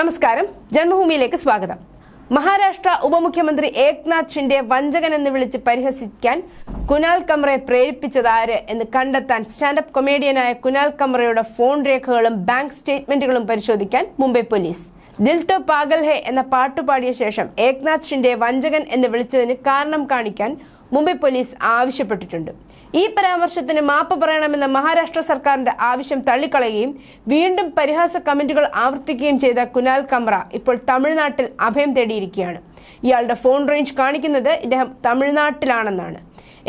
നമസ്കാരം. ജന്മഭൂമിയിലേക്ക് സ്വാഗതം. മഹാരാഷ്ട്ര ഉപമുഖ്യമന്ത്രി ഏക്നാഥ് ഷിൻഡെ വഞ്ചകൻ എന്ന് വിളിച്ച് പരിഹസിക്കാൻ കുനാൽ കമ്രയെ പ്രേരിപ്പിച്ചതാര് എന്ന് കണ്ടെത്താൻ സ്റ്റാൻഡപ്പ് കൊമേഡിയനായ കുനാൽ കമ്രയുടെ ഫോൺ രേഖകളും ബാങ്ക് സ്റ്റേറ്റ്മെന്റുകളും പരിശോധിക്കാൻ മുംബൈ പോലീസ്. ദിൽ ടോ പാഗൽ ഹെ എന്ന പാട്ടുപാടിയ ശേഷം ഏക്നാഥ് ഷിൻഡെ വഞ്ചകൻ എന്ന് വിളിച്ചതിന് കാരണം കാണിക്കാൻ മുംബൈ പോലീസ് ആവശ്യപ്പെട്ടിട്ടുണ്ട്. ഈ പരാമർശത്തിന് മാപ്പ് പറയണമെന്ന മഹാരാഷ്ട്ര സർക്കാരിന്റെ ആവശ്യം തള്ളിക്കളയുകയും വീണ്ടും പരിഹാസ കമന്റുകൾ ആവർത്തിക്കുകയും ചെയ്ത കുനാൽ കമ്ര ഇപ്പോൾ തമിഴ്നാട്ടിൽ അഭയം തേടിയിരിക്കുകയാണ്. ഇയാളുടെ ഫോൺ റേഞ്ച് കാണിക്കുന്നത് ഇദ്ദേഹം തമിഴ്നാട്ടിലാണെന്നാണ്.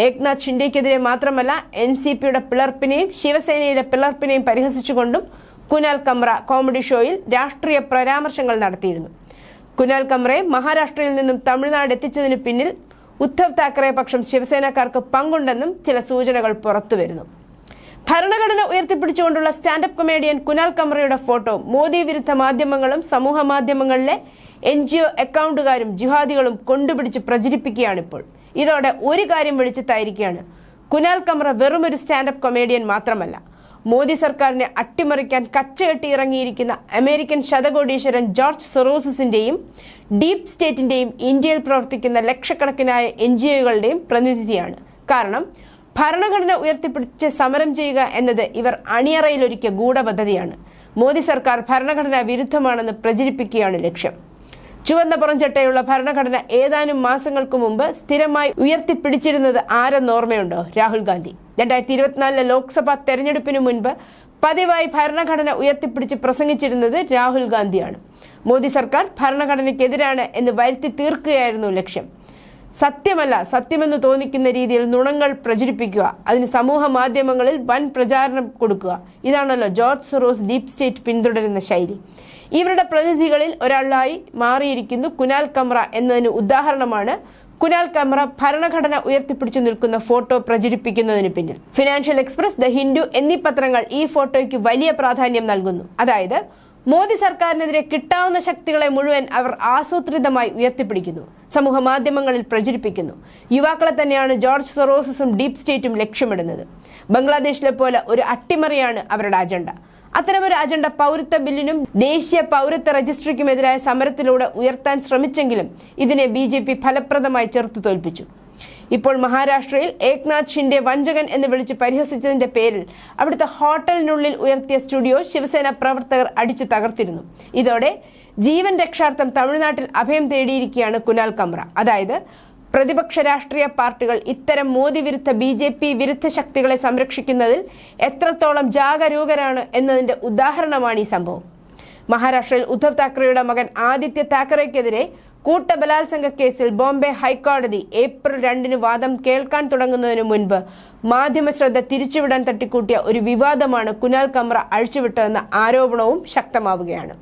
ഏക്നാഥ് ഷിൻഡെക്കെതിരെ മാത്രമല്ല എൻ സി പിയുടെ പിളർപ്പിനെയും ശിവസേനയുടെ പിളർപ്പിനെയും പരിഹസിച്ചുകൊണ്ടും കുനാൽ കമ്ര കോമഡി ഷോയിൽ രാഷ്ട്രീയ പരാമർശങ്ങൾ നടത്തിയിരുന്നു. കുനാൽ കമ്രയെ മഹാരാഷ്ട്രയിൽ നിന്നും തമിഴ്നാട് എത്തിച്ചതിന് പിന്നിൽ ഉദ്ധവ് താക്കറെ പക്ഷം ശിവസേനക്കാർക്ക് പങ്കുണ്ടെന്നും ചില സൂചനകൾ പുറത്തുവരുന്നു ഭരണഘടന ഉയർത്തിപ്പിടിച്ചുകൊണ്ടുള്ള സ്റ്റാൻഡപ്പ് കൊമേഡിയൻ കുനാൽ കമറയുടെ ഫോട്ടോ മോദി വിരുദ്ധ മാധ്യമങ്ങളും സമൂഹ മാധ്യമങ്ങളിലെ എൻ ജി ഒ അക്കൗണ്ടുകാരും ജിഹാദികളും കൊണ്ടുപിടിച്ച് പ്രചരിപ്പിക്കുകയാണിപ്പോൾ. ഇതോടെ ഒരു കാര്യം വെളിച്ചത്തായിരിക്കുകയാണ്. കുനാൽ കമറ വെറുമൊരു സ്റ്റാൻഡപ്പ് കൊമേഡിയൻ മാത്രമല്ല മോദി സർക്കാരിനെ അട്ടിമറിക്കാൻ കച്ചകെട്ടി ഇറങ്ങിയിരിക്കുന്ന അമേരിക്കൻ ശതകോടീശ്വരൻ ജോർജ് സെറോസസിന്റെയും ഡീപ് സ്റ്റേറ്റിന്റെയും ഇന്ത്യയിൽ പ്രവർത്തിക്കുന്ന ലക്ഷക്കണക്കിനായ എൻ ജി ഒകളുടെയും പ്രതിനിധിയാണ്. കാരണം ഭരണഘടന ഉയർത്തിപ്പിടിച്ച് സമരം ചെയ്യുക എന്നത് ഇവർ അണിയറയിലൊരുക്കിയ ഗൂഢപദ്ധതിയാണ്. മോദി സർക്കാർ ഭരണഘടനാ വിരുദ്ധമാണെന്ന് പ്രചരിപ്പിക്കുകയാണ് ലക്ഷ്യം. ചുവന്ന പുറംചട്ടയുള്ള ഭരണഘടന ഏതാനും മാസങ്ങൾക്ക് മുമ്പ് സ്ഥിരമായി ഉയർത്തിപ്പിടിച്ചിരുന്നത് ആരെന്ന് ഓർമ്മയുണ്ടോ? രാഹുൽ ഗാന്ധി. രണ്ടായിരത്തി ഇരുപത്തിനാലിലെ ലോക്സഭാ തെരഞ്ഞെടുപ്പിന് മുൻപ് പതിവായി ഭരണഘടന ഉയർത്തിപ്പിടിച്ച് പ്രസംഗിച്ചിരുന്നത് രാഹുൽ ഗാന്ധിയാണ്. മോദി സർക്കാർ ഭരണഘടനയ്ക്കെതിരാണ് എന്ന് വരുത്തി തീർക്കുകയായിരുന്നു ലക്ഷ്യം. സത്യമല്ല സത്യമെന്ന് തോന്നിക്കുന്ന രീതിയിൽ നുണങ്ങൾ പ്രചരിപ്പിക്കുക അതിന് സമൂഹ മാധ്യമങ്ങളിൽ വൻ പ്രചാരണം കൊടുക്കുക. ഇതാണല്ലോ ജോർജ് സൊറോസ് ഡീപ് സ്റ്റേറ്റ് പിന്തുടരുന്ന ശൈലി. ഇവരുടെ പ്രതിനിധികളിൽ ഒരാളായി മാറിയിരിക്കുന്നു കുനാൽ കമ്ര എന്നതിന് ഉദാഹരണമാണ്. കുനാൽ കമ്ര ഭരണഘടന ഉയർത്തിപ്പിടിച്ചു നിൽക്കുന്ന ഫോട്ടോ പ്രചരിപ്പിക്കുന്നതിന് പിന്നിൽ. ഫിനാൻഷ്യൽ എക്സ്പ്രസ് ദ ഹിന്ദു എന്നീ പത്രങ്ങൾ ഈ ഫോട്ടോയ്ക്ക് വലിയ പ്രാധാന്യം നൽകുന്നു. അതായത് മോദി സർക്കാരിനെതിരെ കിട്ടാവുന്ന ശക്തികളെ മുഴുവൻ അവർ ആസൂത്രിതമായി ഉയർത്തിപ്പിടിക്കുന്നു സമൂഹ മാധ്യമങ്ങളിൽ പ്രചരിപ്പിക്കുന്നു. യുവാക്കളെ തന്നെയാണ് ജോർജ് സൊറോസസും ഡീപ് സ്റ്റേറ്റും ലക്ഷ്യമിടുന്നത്. ബംഗ്ലാദേശിലെ പോലെ ഒരു അട്ടിമറിയാണ് അവരുടെ അജണ്ട. അത്തരമൊരു അജണ്ട പൗരത്വ ബില്ലിനും ദേശീയ പൗരത്വ രജിസ്ട്രിക്കുമെതിരായ സമരത്തിലൂടെ ഉയർത്താൻ ശ്രമിച്ചെങ്കിലും ഇതിനെ ബി ജെ പി ഫലപ്രദമായി ചെറുത്തു തോൽപ്പിച്ചു. ഇപ്പോൾ മഹാരാഷ്ട്രയിൽ ഏക്നാഥ് ഷിൻഡെ വഞ്ചകൻ എന്ന് വിളിച്ച് പരിഹസിച്ചതിന്റെ പേരിൽ അവിടുത്തെ ഹോട്ടലിനുള്ളിൽ ഉയർത്തിയ സ്റ്റുഡിയോ ശിവസേന പ്രവർത്തകർ അടിച്ചു തകർത്തിരുന്നു. ഇതോടെ ജീവൻ രക്ഷാർത്ഥം തമിഴ്നാട്ടിൽ അഭയം തേടിയിരിക്കുകയാണ് കുനാൽ കമ്ര അതായത് പ്രതിപക്ഷ രാഷ്ട്രീയ പാർട്ടികൾ ഇത്തരം മോദി വിരുദ്ധ ബി ജെ പി വിരുദ്ധ ശക്തികളെ സംരക്ഷിക്കുന്നതിൽ എത്രത്തോളം ജാഗരൂകരാണ് എന്നതിന്റെ ഉദാഹരണമാണ് ഈ സംഭവം. മഹാരാഷ്ട്രയിൽ ഉദ്ധവ് താക്കറെയുടെ മകൻ ആദിത്യ താക്കറെക്കെതിരെ കൂട്ടബലാത്സംഗ കേസിൽ ബോംബെ ഹൈക്കോടതി ഏപ്രിൽ രണ്ടിന് വാദം കേൾക്കാൻ തുടങ്ങുന്നതിന് മുൻപ് മാധ്യമ ശ്രദ്ധ തിരിച്ചുവിടാൻ തട്ടിക്കൂട്ടിയ ഒരു വിവാദമാണ് കുനാൽ കമ്ര അഴിച്ചുവിട്ടതെന്ന ആരോപണവും ശക്തമാവുകയാണ്.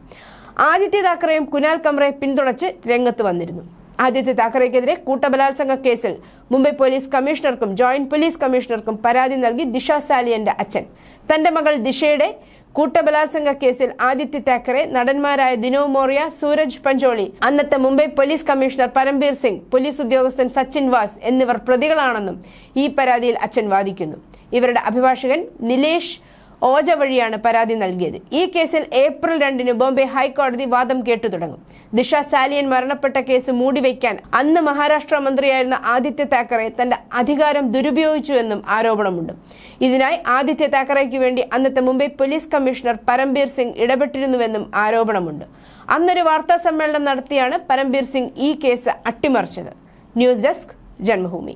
ആദിത്യ താക്കറെയും കുനാൽ കമ്രയെ പിന്തുണച്ച് രംഗത്ത് വന്നിരുന്നു. ആദിത്യ താക്കറെക്കെതിരെ കൂട്ടബലാത്സംഗ കേസിൽ മുംബൈ പോലീസ് കമ്മീഷണർക്കും ജോയിന്റ് പോലീസ് കമ്മീഷണർക്കും പരാതി നൽകി ദിഷ സാലിയന്റെ അച്ഛൻ. തന്റെ മകൾ ദിഷയുടെ കൂട്ടബലാത്സംഗ കേസിൽ ആദിത്യ താക്കറെ നടന്മാരായ ദിനോ മോറിയ സൂരജ് പഞ്ചോളി അന്നത്തെ Mumbai police commissioner Parambir Singh police ഉദ്യോഗസ്ഥൻ സച്ചിൻ വാസ് എന്നിവർ പ്രതികളാണെന്നും ഈ പരാതിയിൽ അച്ഛൻ വാദിക്കുന്നു. ഇവരുടെ അഭിഭാഷകൻ നിലേഷ് ഓജ വഴിയാണ് പരാതി നൽകിയത്. ഈ കേസിൽ ഏപ്രിൽ രണ്ടിന് ബോംബെ ഹൈക്കോടതി വാദം കേട്ടു തുടങ്ങും. ദിഷ സാലിയൻ മരണപ്പെട്ട കേസ് മൂടിവെക്കാൻ അന്ന് മഹാരാഷ്ട്ര മന്ത്രിയായിരുന്ന ആദിത്യ താക്കറെ തന്റെ അധികാരം ദുരുപയോഗിച്ചു ദുരുപയോഗിച്ചുവെന്നും ആരോപണമുണ്ട്. ഇതിനായി ആദിത്യ താക്കറയ്ക്ക് വേണ്ടി അന്നത്തെ മുംബൈ പോലീസ് കമ്മീഷണർ പരംബീർ സിംഗ് ഇടപെട്ടിരുന്നുവെന്നും ആരോപണമുണ്ട്. അന്നൊരു വാർത്താ സമ്മേളനം നടത്തിയാണ് പരംബീർ സിംഗ് ഈ കേസ് അട്ടിമറിച്ചത്. News desk Janmabhumi.